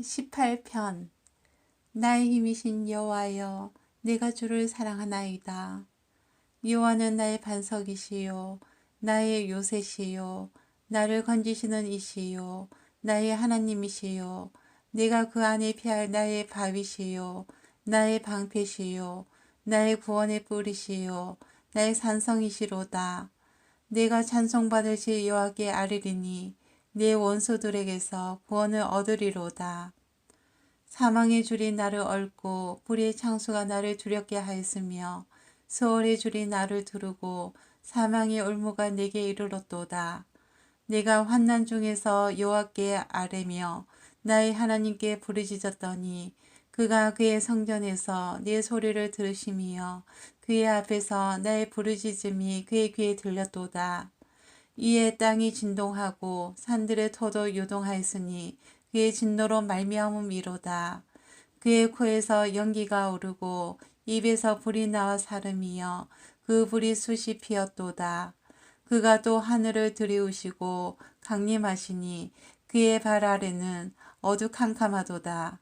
18편 나의 힘이신 여호와여 내가 주를 사랑하나이다. 여호와는 나의 반석이시요 나의 요새시요 나를 건지시는 이시요 나의 하나님이시요 내가 그 안에 피할 나의 바위시요 나의 방패시요 나의 구원의 뿌리시요 나의 산성이시로다. 내가 찬송받으실 여호와께 아뢰리니 내 원수들에게서 구원을 얻으리로다. 사망의 줄이 나를 얽고 불의 창수가 나를 두렵게 하였으며 수월의 줄이 나를 두르고 사망의 울무가 내게 이르렀도다. 내가 환난 중에서 여호와께 아뢰며 나의 하나님께 부르짖었더니 그가 그의 성전에서 내 소리를 들으시며 그의 앞에서 나의 부르짖음이 그의 귀에 들렸도다. 이에 땅이 진동하고 산들의 터도 요동하였으니 그의 진노로 말미암음이로다. 그의 코에서 연기가 오르고 입에서 불이 나와 사름이여 그 불이 숱이 피었도다. 그가 또 하늘을 들이우시고 강림하시니 그의 발 아래는 어두캄캄하도다.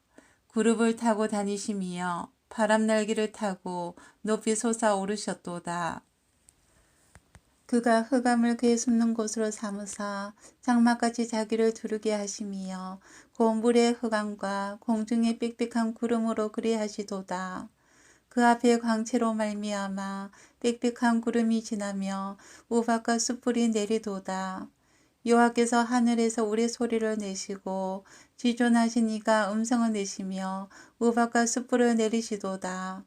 구름을 타고 다니시며 바람 날개를 타고 높이 솟아오르셨도다. 그가 흑암을 그의 숨는 곳으로 삼으사 장막같이 자기를 두르게 하시며 고물의 흑암과 공중의 빽빽한 구름으로 그리 하시도다. 그 앞에 광채로 말미암아 빽빽한 구름이 지나며 우박과 숯불이 내리도다. 여호와께서 하늘에서 우리 소리를 내시고 지존하신 이가 음성을 내시며 우박과 숯불을 내리시도다.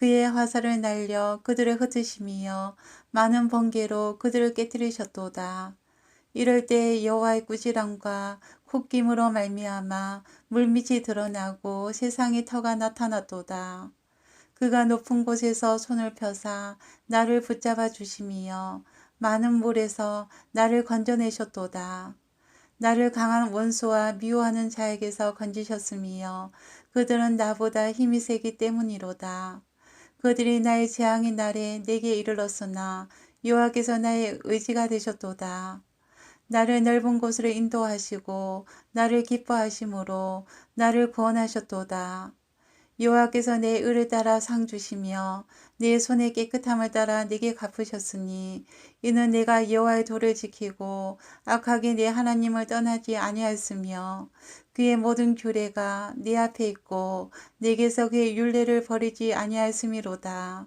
그의 화살을 날려 그들을 흩으시며 많은 번개로 그들을 깨뜨리셨도다. 이럴 때 여호와의 꾸지람과 콧김으로 말미암아 물밑이 드러나고 세상의 터가 나타났도다. 그가 높은 곳에서 손을 펴사 나를 붙잡아 주시며 많은 물에서 나를 건져내셨도다. 나를 강한 원수와 미워하는 자에게서 건지셨으며 그들은 나보다 힘이 세기 때문이로다. 그들이 나의 재앙의 날에 내게 이르렀으나 여호와께서 나의 의지가 되셨도다. 나를 넓은 곳으로 인도하시고 나를 기뻐하심으로 나를 구원하셨도다. 여호와께서 내 의를 따라 상 주시며 내 손의 깨끗함을 따라 내게 갚으셨으니 이는 내가 여호와의 도를 지키고 악하게 내 하나님을 떠나지 아니하였으며 그의 모든 규례가 내 앞에 있고 내게서 그의 윤례를 버리지 아니하였음이로다.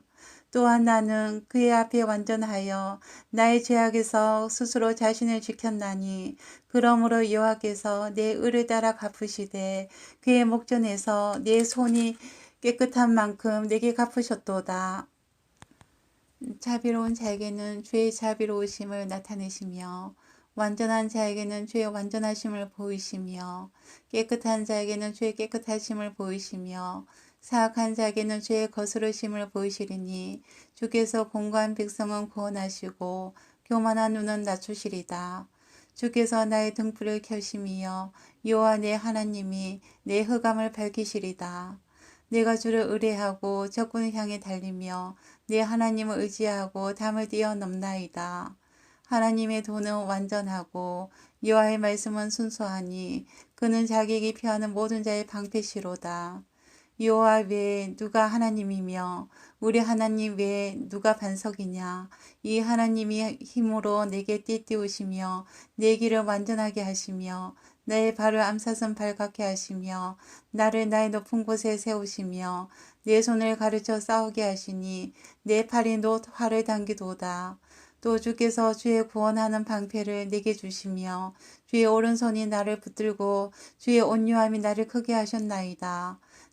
또한 나는 그의 앞에 완전하여 나의 죄악에서 스스로 자신을 지켰나니 그러므로 여호와께서 내 의를 따라 갚으시되 그의 목전에서 내 손이 깨끗한 만큼 내게 갚으셨도다. 자비로운 자에게는 주의 자비로우심을 나타내시며 완전한 자에게는 주의 완전하심을 보이시며 깨끗한 자에게는 주의 깨끗하심을 보이시며 사악한 자에게는 죄의 거스르심을 보이시리니 주께서 공고한 백성은 구원하시고 교만한 눈은 낮추시리다. 주께서 나의 등불을 켜심이여 여호와 내 하나님이 내 흑암을 밝히시리다. 내가 주를 의뢰하고 적군을 향해 달리며 내 하나님을 의지하고 담을 뛰어넘나이다. 하나님의 도는 완전하고 여호와의 말씀은 순수하니 그는 자기에게 피하는 모든 자의 방패시로다. 여호와 외에 누가 하나님이며 우리 하나님 외에 누가 반석이냐 이 하나님이 힘으로 내게 띠띠우시며 내 길을 완전하게 하시며 내 발을 암사슴 발갛게 하시며 나를 나의 높은 곳에 세우시며 내 손을 가르쳐 싸우게 하시니 내 팔이 놋 활을 당기도다. 또 주께서 주의 구원하는 방패를 내게 주시며 주의 오른손이 나를 붙들고 주의 온유함이 나를 크게 하셨나이다.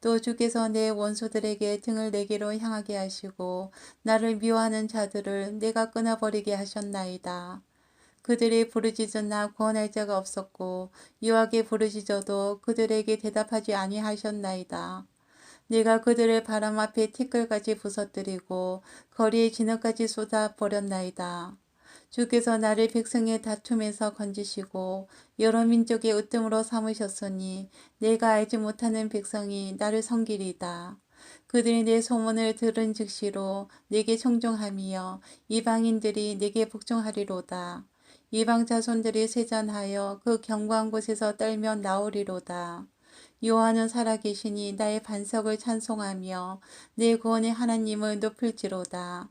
또 주께서 내 원수들에게 등을 내게로 향하게 하시고 나를 미워하는 자들을 내가 끊어버리게 하셨나이다. 그들이 부르짖으나 구원할 자가 없었고 여호와께 부르짖어도 그들에게 대답하지 아니하셨나이다. 내가 그들을 바람 앞에 티끌까지 부서뜨리고 거리에 진흙까지 쏟아 버렸나이다. 주께서 나를 백성의 다툼에서 건지시고 여러 민족의 으뜸으로 삼으셨으니 내가 알지 못하는 백성이 나를 섬기리다. 그들이 내 소문을 들은 즉시로 내게 청종하며 이방인들이 내게 복종하리로다. 이방 자손들이 세잔하여 그 경고한 곳에서 떨며 나오리로다. 요한은 살아계시니 나의 반석을 찬송하며 내 구원의 하나님을 높일지로다.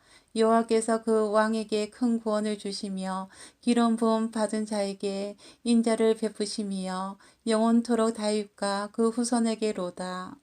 여호와께서 그 왕에게 큰 구원을 주시며 기름 부음 받은 자에게 인자를 베푸시며 영원토록 다윗과 그 후손에게로다.